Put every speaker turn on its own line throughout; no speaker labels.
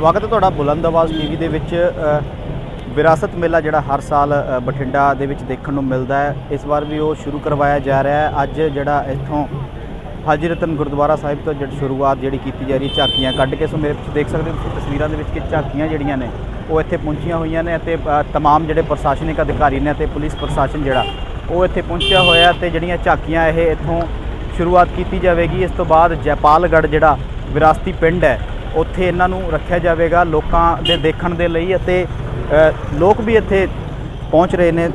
ਸਵਾਗਤ ਹੈ ਤੁਹਾਡਾ ਬੁਲੰਦ ਆਵਾਜ਼ ਟੀਵੀ ਦੇ ਵਿੱਚ ਵਿਰਾਸਤ ਮੇਲਾ ਜਿਹੜਾ ਹਰ ਸਾਲ ਬਠਿੰਡਾ ਦੇ ਵਿੱਚ ਦੇਖਣ ਨੂੰ ਮਿਲਦਾ ਹੈ। ਇਸ ਵਾਰ ਵੀ ਉਹ ਸ਼ੁਰੂ ਕਰਵਾਇਆ ਜਾ ਰਿਹਾ ਹੈ। ਅੱਜ ਜਿਹੜਾ ਇੱਥੋਂ ਹਾਜੀ ਰਤਨ ਗੁਰਦੁਆਰਾ ਸਾਹਿਬ ਤੋਂ ਜਿਹੜੀ ਸ਼ੁਰੂਆਤ ਜਿਹੜੀ ਕੀਤੀ ਜਾ ਰਹੀ ਹੈ ਝਾਕੀਆਂ ਕੱਢ ਕੇ ਸੋ ਮੇਰੇ ਤੁਸੀਂ ਦੇਖ ਸਕਦੇ ਹੋ ਤੁਸੀਂ ਤਸਵੀਰਾਂ ਦੇ ਵਿੱਚ ਕਿ ਝਾਕੀਆਂ ਜਿਹੜੀਆਂ ਨੇ ਉਹ ਇੱਥੇ ਪਹੁੰਚੀਆਂ ਹੋਈਆਂ ਨੇ ਅਤੇ ਅ, ਤਮਾਮ ਜਿਹੜੇ ਪ੍ਰਸ਼ਾਸਨਿਕ ਅਧਿਕਾਰੀ ਨੇ ਅਤੇ ਪੁਲਿਸ ਪ੍ਰਸ਼ਾਸਨ ਜਿਹੜਾ ਉਹ ਇੱਥੇ ਪਹੁੰਚਿਆ ਹੋਇਆ ਤੇ ਜਿਹੜੀਆਂ ਝਾਕੀਆਂ ਇਹ ਇੱਥੋਂ ਸ਼ੁਰੂਆਤ ਕੀਤੀ ਜਾਵੇਗੀ। ਇਸ ਤੋਂ ਬਾਅਦ ਜੈਪਾਲਗੜ੍ਹ ਜਿਹੜਾ ਵਿਰਾਸਤੀ ਪਿੰਡ ਹੈ ਉੱਥੇ ਇਹਨਾਂ ਨੂੰ ਰੱਖਿਆ ਜਾਵੇਗਾ ਲੋਕਾਂ ਦੇ ਦੇਖਣ ਦੇ ਲਈ ਅਤੇ ਲੋਕ ਵੀ ਇੱਥੇ ਪਹੁੰਚ ਰਹੇ ਨੇ।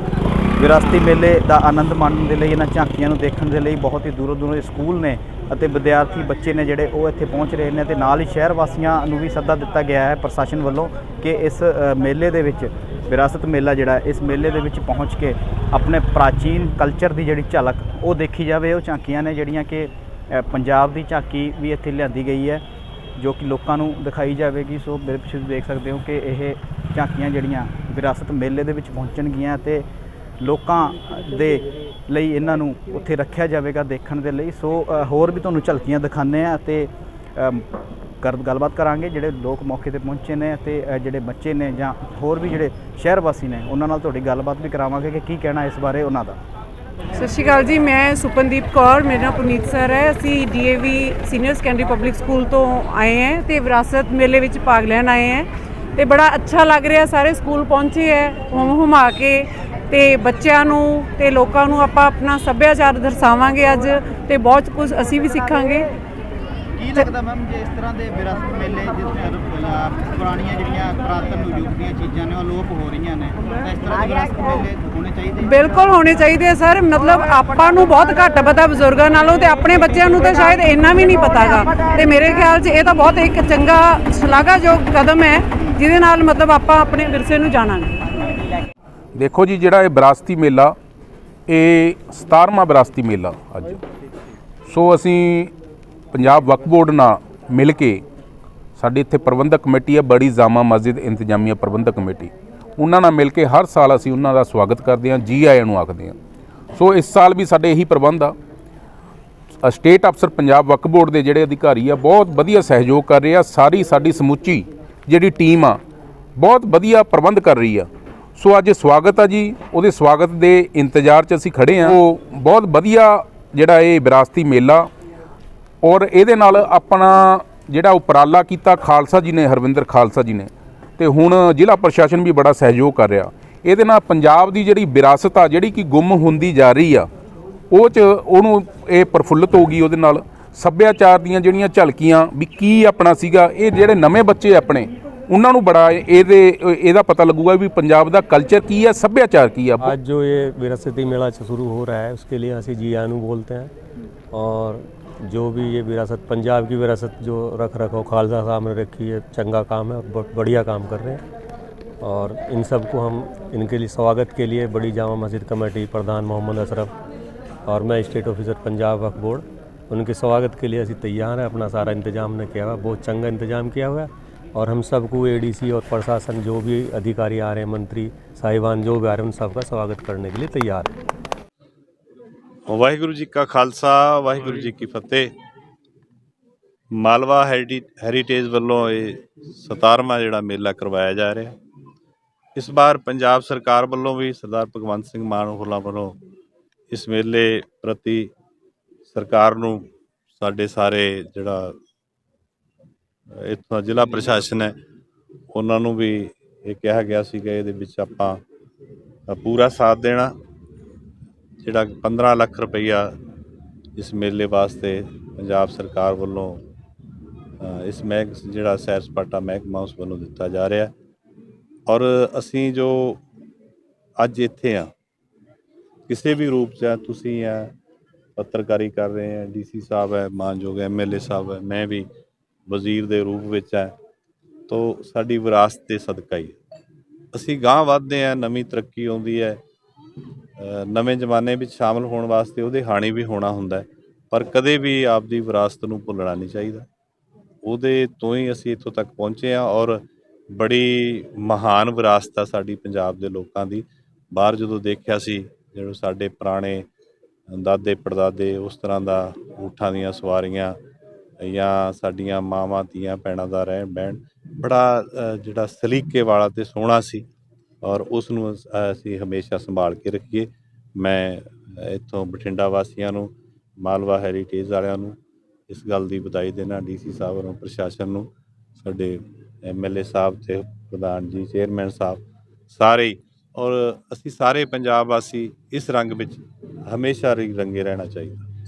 ਵਿਰਾਸਤੀ ਮੇਲੇ ਦਾ ਆਨੰਦ ਮਾਣਨ ਦੇ ਲਈ, ਇਹਨਾਂ ਝਾਂਕੀਆਂ ਨੂੰ ਦੇਖਣ ਦੇ ਲਈ ਬਹੁਤ ਹੀ ਦੂਰੋਂ ਦੂਰੋਂ ਸਕੂਲ ਨੇ ਅਤੇ ਵਿਦਿਆਰਥੀ ਬੱਚੇ ਨੇ ਜਿਹੜੇ ਉਹ ਇੱਥੇ ਪਹੁੰਚ ਰਹੇ ਨੇ ਤੇ ਨਾਲ ਹੀ ਸ਼ਹਿਰ ਵਾਸੀਆਂ ਨੂੰ ਵੀ ਸੱਦਾ ਦਿੱਤਾ ਗਿਆ ਹੈ ਪ੍ਰਸ਼ਾਸਨ ਵੱਲੋਂ ਕਿ ਇਸ ਮੇਲੇ ਦੇ ਵਿੱਚ ਵਿਰਾਸਤ ਮੇਲਾ ਜਿਹੜਾ ਇਸ ਮੇਲੇ ਦੇ ਵਿੱਚ ਪਹੁੰਚ ਕੇ ਆਪਣੇ ਪ੍ਰਾਚੀਨ ਕਲਚਰ ਦੀ ਜਿਹੜੀ ਝਲਕ ਉਹ ਦੇਖੀ ਜਾਵੇ। ਉਹ ਝਾਂਕੀਆਂ ਨੇ ਜਿਹੜੀਆਂ ਕਿ ਪੰਜਾਬ ਦੀ ਝਾਂਕੀ ਵੀ ਇੱਥੇ ਲਿਆਂਦੀ ਗਈ ਹੈ। ਜੋ ਕਿ ਲੋਕਾਂ ਨੂੰ ਦਿਖਾਈ ਜਾਵੇਗੀ, ਸੋ ਮੇਰੇ ਪਿੱਛੇ ਤੁਸੀਂ ਦੇਖ ਸਕਦੇ ਹੋ ਕਿ ਇਹ ਝਾਂਕੀਆਂ ਜਿਹੜੀਆਂ ਵਿਰਾਸਤ ਮੇਲੇ ਦੇ ਵਿੱਚ ਪਹੁੰਚਣਗੀਆਂ ਤੇ ਲੋਕਾਂ ਦੇ ਲਈ ਇਹਨਾਂ ਨੂੰ ਉੱਥੇ ਰੱਖਿਆ ਜਾਵੇਗਾ ਦੇਖਣ ਦੇ ਲਈ। ਸੋ ਹੋਰ ਵੀ ਤੁਹਾਨੂੰ ਝਲਕੀਆਂ ਦਿਖਾਉਂਦੇ ਆ ਤੇ ਕਰ, ਗੱਲਬਾਤ ਕਰਾਂਗੇ ਜਿਹੜੇ ਲੋਕ ਮੌਕੇ ਤੇ ਪਹੁੰਚੇ ਨੇ ਤੇ ਜਿਹੜੇ ਬੱਚੇ ਨੇ ਜਾਂ ਹੋਰ ਵੀ ਜਿਹੜੇ ਸ਼ਹਿਰ ਵਾਸੀ ਨੇ, ਉਹਨਾਂ ਨਾਲ ਤੁਹਾਡੀ ਗੱਲਬਾਤ ਵੀ ਕਰਾਵਾਂਗੇ ਕਿ ਕੀ ਕਹਿਣਾ ਇਸ ਬਾਰੇ ਉਹਨਾਂ ਦਾ।
ਸਤਿ ਸ਼੍ਰੀ ਅਕਾਲ ਜੀ, ਮੈਂ ਸੁਪਨਦੀਪ ਕੌਰ, ਮੇਰਾ ਨਾਮ ਪੁਨੀਤ ਸਰ ਹੈ। ਅਸੀਂ DAV senior secondary public school ਤੋਂ ਆਏ ਹਾਂ ਤੇ ਵਿਰਾਸਤ ਮੇਲੇ ਵਿੱਚ ਭਾਗ ਲੈਣ ਆਏ ਹਾਂ। ਤੇ ਬੜਾ ਅੱਛਾ ਲੱਗ ਰਿਹਾ, ਸਾਰੇ ਸਕੂਲ ਪਹੁੰਚੇ ਹੈ ਹੁਮ ਹੁਮਾ ਕੇ ਤੇ ਬੱਚਿਆਂ ਨੂੰ ਤੇ ਲੋਕਾਂ ਨੂੰ ਆਪਾਂ ਆਪਣਾ ਸੱਭਿਆਚਾਰ ਦਰਸਾਵਾਂਗੇ ਅੱਜ ਤੇ ਬਹੁਤ ਕੁਝ ਅਸੀਂ ਵੀ ਸਿੱਖਾਂਗੇ।
ਕੀ ਲੱਗਦਾ ਮੈਮ ਜੇ ਇਸ ਤਰ੍ਹਾਂ ਦੇ ਵਿਰਾਸਤ ਮੇਲੇ ਜਿਸ ਪੁਰਾਣੀਆਂ ਜਿਹੜੀਆਂ ਪੁਰਾਤਨ ਯੁੱਗ ਦੀਆਂ ਚੀਜ਼ਾਂ ਨੇ ਉਹ ਲੋਪ ਹੋ ਰਹੀਆਂ ਨੇ ਤਾਂ ਇਸ ਤਰ੍ਹਾਂ ਦੇ ਵਿਰਾਸਤ ਮੇਲੇ ਹੋਣੇ ਚਾਹੀਦੇ?
ਬਿਲਕੁਲ ਹੋਣੇ ਚਾਹੀਦੇ ਆ ਸਰ। ਮਤਲਬ ਆਪਾਂ ਨੂੰ ਬਹੁਤ ਘੱਟ ਪਤਾ ਬਜ਼ੁਰਗਾਂ ਨਾਲੋਂ ਤੇ ਆਪਣੇ ਬੱਚਿਆਂ ਨੂੰ ਤਾਂ ਸ਼ਾਇਦ ਇੰਨਾ ਵੀ ਨਹੀਂ ਪਤਾਗਾ ਤੇ ਮੇਰੇ ਖਿਆਲ 'ਚ ਇਹ ਤਾਂ ਬਹੁਤ ਇੱਕ ਚੰਗਾ ਸ਼ਲਾਘਾਯੋਗ ਕਦਮ ਹੈ ਜਿਹਦੇ ਨਾਲ ਮਤਲਬ ਆਪਾਂ ਆਪਣੇ ਵਿਰਸੇ ਨੂੰ ਜਾਣਾਂਗੇ।
ਦੇਖੋ ਜੀ ਜਿਹੜਾ ਇਹ ਵਿਰਾਸਤੀ ਮੇਲਾ ਇਹ 17ਵਾਂ ਵਿਰਾਸਤੀ ਮੇਲਾ ਅੱਜ। ਸੋ ਅਸੀਂ ਪੰਜਾਬ ਵਕਫ ਬੋਰਡ ਨਾਲ ਮਿਲ ਕੇ ਸਾਡੀ ਇੱਥੇ ਪ੍ਰਬੰਧਕ ਕਮੇਟੀ ਹੈ, ਬੜੀ ਜਾਮਾ ਮਸਜਿਦ ਇੰਤਜ਼ਾਮੀਆ ਪ੍ਰਬੰਧਕ ਕਮੇਟੀ। ਉਹਨਾਂ ਨਾਲ ਮਿਲ ਕੇ ਹਰ ਸਾਲ ਅਸੀਂ ਉਹਨਾਂ ਦਾ ਸਵਾਗਤ ਕਰਦੇ ਹਾਂ, ਜੀ ਆਇਆਂ ਨੂੰ ਆਖਦੇ ਹਾਂ। ਸੋ ਇਸ ਸਾਲ ਵੀ ਸਾਡੇ ਇਹੀ ਪ੍ਰਬੰਧ ਆ। ਸਟੇਟ ਅਫਸਰ ਪੰਜਾਬ ਵਕਫ ਬੋਰਡ ਦੇ ਜਿਹੜੇ ਅਧਿਕਾਰੀ ਆ, ਬਹੁਤ ਵਧੀਆ ਸਹਿਯੋਗ ਕਰ ਰਹੇ ਆ। ਸਾਰੀ ਸਾਡੀ ਸਮੁੱਚੀ ਜਿਹੜੀ ਟੀਮ ਆ, ਬਹੁਤ ਵਧੀਆ ਪ੍ਰਬੰਧ ਕਰ ਰਹੀ ਆ। ਸੋ ਅੱਜ ਸਵਾਗਤ ਆ ਜੀ। ਉਹਦੇ ਸਵਾਗਤ ਦੇ ਇੰਤਜ਼ਾਰ 'ਚ ਅਸੀਂ ਖੜੇ ਆ ਉਹ ਬਹੁਤ ਵਧੀਆ ਜਿਹੜਾ ਇਹ ਵਿਰਾਸਤੀ ਮੇਲਾ ਔਰ ਇਹਦੇ ਨਾਲ ਆਪਣਾ ਜਿਹੜਾ ਉਪਰਾਲਾ ਕੀਤਾ ਖਾਲਸਾ ਜੀ ਨੇ, ਹਰਵਿੰਦਰ ਖਾਲਸਾ ਜੀ ਨੇ, ਤੇ ਹੁਣ ਜ਼ਿਲ੍ਹਾ ਪ੍ਰਸ਼ਾਸਨ ਵੀ ਬੜਾ ਸਹਿਯੋਗ ਕਰ ਰਿਹਾ। ਇਹਦੇ ਨਾਲ ਪੰਜਾਬ ਦੀ ਜਿਹੜੀ ਵਿਰਾਸਤ ਆ, ਜਿਹੜੀ ਕਿ ਗੁੰਮ ਹੁੰਦੀ ਜਾ ਰਹੀ ਆ, ਉਹ ਚ ਉਹਨੂੰ ਇਹ ਪਰਫੁੱਲਤ ਗਈ ਉਹਦੇ ਨਾਲ। ਸੱਭਿਆਚਾਰ ਦੀਆਂ ਜਿਹੜੀਆਂ ਝਲਕੀਆਂ ਵੀ ਕੀ ਆਪਣਾ ਸੀਗਾ, ਇਹ ਜਿਹੜੇ ਨਵੇਂ ਬੱਚੇ ਆਪਣੇ, ਉਹਨਾਂ ਨੂੰ ਬੜਾ ਇਹਦੇ, ਇਹਦਾ ਪਤਾ ਲੱਗੂਗਾ ਵੀ ਪੰਜਾਬ ਦਾ ਕਲਚਰ ਕੀ ਆ, ਸੱਭਿਆਚਾਰ ਕੀ ਆ।
ਅੱਜ ਜੋ ਇਹ ਵਿਰਾਸਤੀ ਮੇਲਾ 'ਚ ਸ਼ੁਰੂ ਹੋ ਰਿਹਾ ਹੈ, ਉਸਕੇ ਲਈ ਅਸੀਂ ਜੀ ਆਨੂੰ ਬੋਲਤੇ ਹਾਂ। और जो भी ये विरासत, पंजाब की विरासत जो रख रखो खालसा साहब ने रखी है, चंगा काम है, बहुत बढ़िया काम कर रहे हैं। और इन सबको हम, इनके लिए स्वागत के लिए बड़ी जामा मस्जिद कमेटी, प्रधान मोहम्मद अशरफ और मैं, state officer Punjab Waqf board, उनके स्वागत के लिए ਅਸੀਂ तैयार हैं, अपना सारा इंतज़ाम ने किया हुआ बहुत चंगा इंतज़ाम किया हुआ है। और हम सबको एडीसी और प्रशासन जो भी अधिकारी आ रहे हैं, मंत्री साहिबान जो भी आ रहे हैं, उन सबका स्वागत करने के लिए तैयार है।
ਵਾਹਿਗੁਰੂ ਜੀ ਕਾ ਖਾਲਸਾ, ਵਾਹਿਗੁਰੂ ਜੀ ਕੀ ਫਤਿਹ। ਮਾਲਵਾ ਹੈਰੀਟੇ- ਹੈਰੀਟੇਜ ਵੱਲੋਂ ਇਹ 17ਵਾਂ ਜਿਹੜਾ ਮੇਲਾ ਕਰਵਾਇਆ ਜਾ ਰਿਹਾ। ਇਸ ਵਾਰ ਪੰਜਾਬ ਸਰਕਾਰ ਵੱਲੋਂ ਵੀ ਸਰਦਾਰ ਭਗਵੰਤ ਸਿੰਘ ਮਾਨ ਹੋਰਾਂ ਵੱਲੋਂ ਇਸ ਮੇਲੇ ਪ੍ਰਤੀ ਸਰਕਾਰ ਨੂੰ ਸਾਡੇ ਸਾਰੇ ਜਿਹੜਾ, ਇੱਥੋਂ ਜ਼ਿਲ੍ਹਾ ਪ੍ਰਸ਼ਾਸਨ ਹੈ, ਉਹਨਾਂ ਨੂੰ ਵੀ ਇਹ ਕਿਹਾ ਗਿਆ ਸੀ ਕਿ ਇਹਦੇ ਵਿੱਚ ਆਪਾਂ ਪੂਰਾ ਸਾਥ ਦੇਣਾ। ਜਿਹੜਾ 15 ਲੱਖ ਰੁਪਈਆ ਇਸ ਮੇਲੇ ਵਾਸਤੇ ਪੰਜਾਬ ਸਰਕਾਰ ਵੱਲੋਂ ਇਸ ਮਹਿਕ, ਜਿਹੜਾ ਸੈਰ ਸਪਾਟਾ ਮਹਿਕਮਾ ਉਸ ਵੱਲੋਂ ਦਿੱਤਾ ਜਾ ਰਿਹਾ ਔਰ ਅਸੀਂ ਜੋ ਅੱਜ ਇੱਥੇ ਆ ਕਿਸੇ ਵੀ ਰੂਪ 'ਚ ਤੁਸੀਂ ਆ ਪੱਤਰਕਾਰੀ ਕਰ ਰਹੇ ਆ ਡੀਸੀ ਸਾਹਿਬ ਹੈ, ਮਾਨਯੋਗ ਐਮਐਲਏ ਸਾਹਿਬ ਹੈ, ਮੈਂ ਵੀ ਵਜ਼ੀਰ ਦੇ ਰੂਪ ਵਿੱਚ ਹੈ, ਤੋ ਸਾਡੀ ਵਿਰਾਸਤ ਦੇ ਸਦਕਾ ਹੀ ਅਸੀਂ ਗਾਂਹ ਵੱਧਦੇ ਆ ਨਵੀਂ ਤਰੱਕੀ ਆਉਂਦੀ ਹੈ ਨਵੇਂ ਜ਼ਮਾਨੇ ਵਿੱਚ ਸ਼ਾਮਲ ਹੋਣ ਵਾਸਤੇ ਉਹਦੇ ਹਾਣੀ ਵੀ ਹੋਣਾ ਹੁੰਦਾ ਪਰ ਕਦੇ ਵੀ ਆਪਦੀ ਵਿਰਾਸਤ ਨੂੰ ਭੁੱਲਣਾ ਨਹੀਂ ਚਾਹੀਦਾ। ਉਹਦੇ ਤੋਂ ਹੀ ਅਸੀਂ ਇੱਥੋਂ ਤੱਕ ਪਹੁੰਚੇ ਹਾਂ ਔਰ ਬੜੀ ਮਹਾਨ ਵਿਰਾਸਤ ਆ ਸਾਡੀ ਪੰਜਾਬ ਦੇ ਲੋਕਾਂ ਦੀ। ਬਾਹਰ ਜਦੋਂ ਦੇਖਿਆ ਸੀ, ਜਿਹੜੇ ਸਾਡੇ ਪੁਰਾਣੇ ਦਾਦੇ ਪੜਦਾਦੇ ਉਸ ਤਰ੍ਹਾਂ ਦਾ ਊਠਾਂ ਦੀਆਂ ਸਵਾਰੀਆਂ ਜਾਂ ਸਾਡੀਆਂ ਮਾਵਾਂ, ਧੀਆਂ, ਭੈਣਾਂ ਦਾ ਰਹਿਣ ਬਹਿਣ ਬੜਾ ਜਿਹੜਾ ਸਲੀਕੇ ਵਾਲਾ ਤੇ ਸੋਹਣਾ ਸੀ। ਔਰ ਉਸ ਨੂੰ ਅਸੀਂ ਹਮੇਸ਼ਾ ਸੰਭਾਲ ਕੇ ਰੱਖੀਏ। ਮੈਂ ਇੱਥੋਂ ਬਠਿੰਡਾ ਵਾਸੀਆਂ ਨੂੰ, ਮਾਲਵਾ ਹੈਰੀਟੇਜ ਵਾਲਿਆਂ ਨੂੰ, ਇਸ ਗੱਲ ਦੀ ਵਧਾਈ ਦੇਣਾ ਡੀਸੀ ਸਾਹਿਬ ਨੂੰ ਪ੍ਰਸ਼ਾਸਨ ਨੂੰ, ਸਾਡੇ ਐਮਐਲਏ ਸਾਹਿਬ ਤੇ ਪ੍ਰਧਾਨ ਜੀ, ਚੇਅਰਮੈਨ ਸਾਹਿਬ, ਸਾਰੇ ਹੀ। ਔਰ ਅਸੀਂ ਸਾਰੇ ਪੰਜਾਬ ਵਾਸੀ ਇਸ ਰੰਗ ਵਿੱਚ ਹਮੇਸ਼ਾ ਰੰਗੇ ਰਹਿਣਾ ਚਾਹੀਦਾ।